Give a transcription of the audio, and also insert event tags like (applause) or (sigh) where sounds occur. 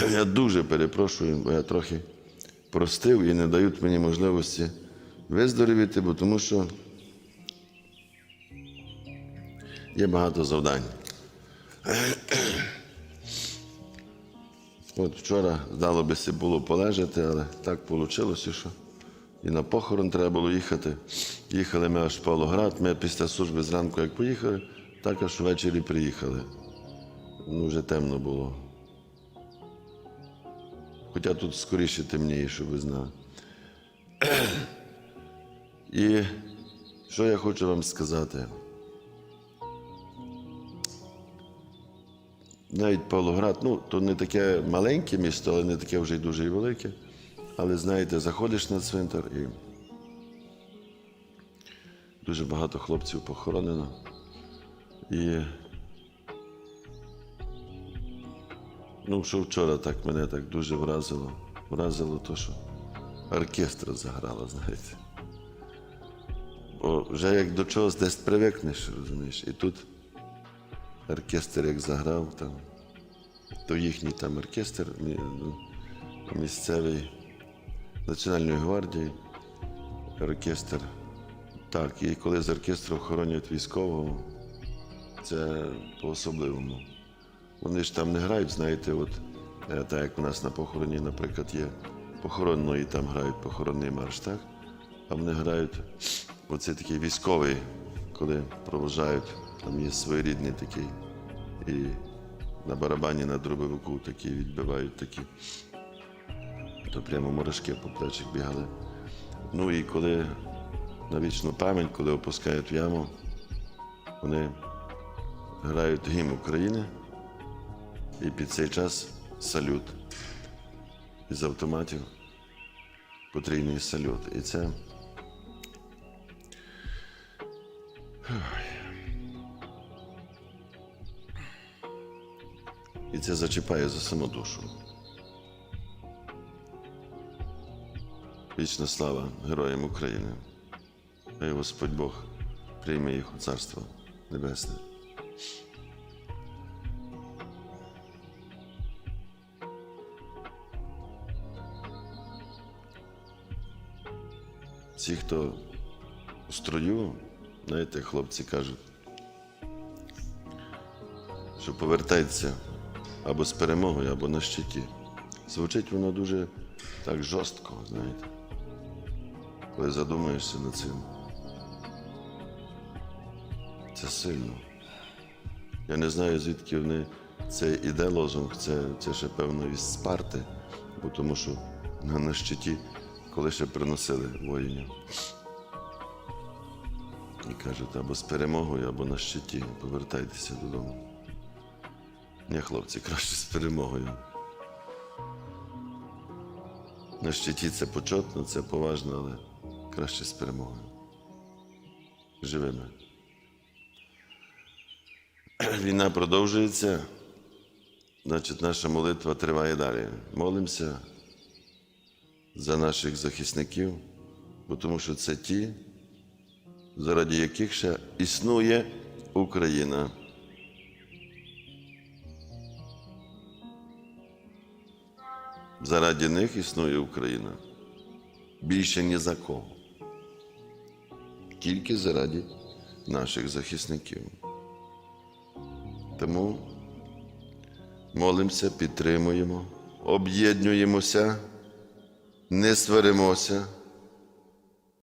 (clears throat) Я дуже перепрошую, бо я трохи простив і не дають мені можливості виздоровіти, бо тому що є багато завдань. (clears throat) От вчора, здалося, було полежати, але так вийшло, що і на похорон треба було їхати. Їхали ми аж в Павлоград, ми після служби зранку, як поїхали, так аж ввечері приїхали. Ну, вже темно було. Хоча тут скоріше темніє, щоб ви знали. (clears throat) І що я хочу вам сказати? Навіть Павлоград, ну, то не таке маленьке місто, але не таке вже й дуже велике. Але знаєте, заходиш на цвинтар і дуже багато хлопців похоронено. І ну, що вчора так мене так дуже вразило. Вразило то, що оркестр заграла, знаєте. Бо вже як до чогось десь привикнеш, розумієш, і тут оркестр як заграв там, то їхній там оркестр ну, місцевий Національної гвардії, оркестр. Так, і коли з оркестру охоронюють військового, це по-особливому. Вони ж там не грають, знаєте, от е, так як у нас на похороні, наприклад, є похоронної, там грають похоронний марш, так? А вони грають оце такий військовий, коли проважають, там є своєрідний такий. І на барабані на дробовику такі відбивають такі. То прямо мурашки по плечах бігали. Ну і коли на вічну пам'ять, коли опускають в яму, вони грають гімн України, і під цей час салют із автоматів, потрійний салют. І це. І це зачіпає за саму душу. Вічна слава героям України. Хай Господь Бог прийме їх у Царство Небесне. Ті, хто у строю, знаєте, хлопці кажуть, що повертається або з перемогою, або на щиті. Звучить воно дуже так жорстко, знаєте, коли задумаєшся над цим. Це сильно. Я не знаю, звідки вони це іде лозунг, це, це ще певно із Спарти, бо тому що на, на щиті, коли ще приносили воїнів. І кажуть, або з перемогою, або на щиті. Повертайтеся додому. Ні, хлопці, краще з перемогою. На щиті це почетно, це поважно, але краще з перемогою. Живими. (clears throat) Війна продовжується, значить, наша молитва триває далі. Молимося за наших захисників, тому що це ті, заради яких ще існує Україна. Заради них існує Україна. Більше ні за кого. Тільки заради наших захисників. Тому молимося, підтримуємо, об'єднуємося, не сваримося,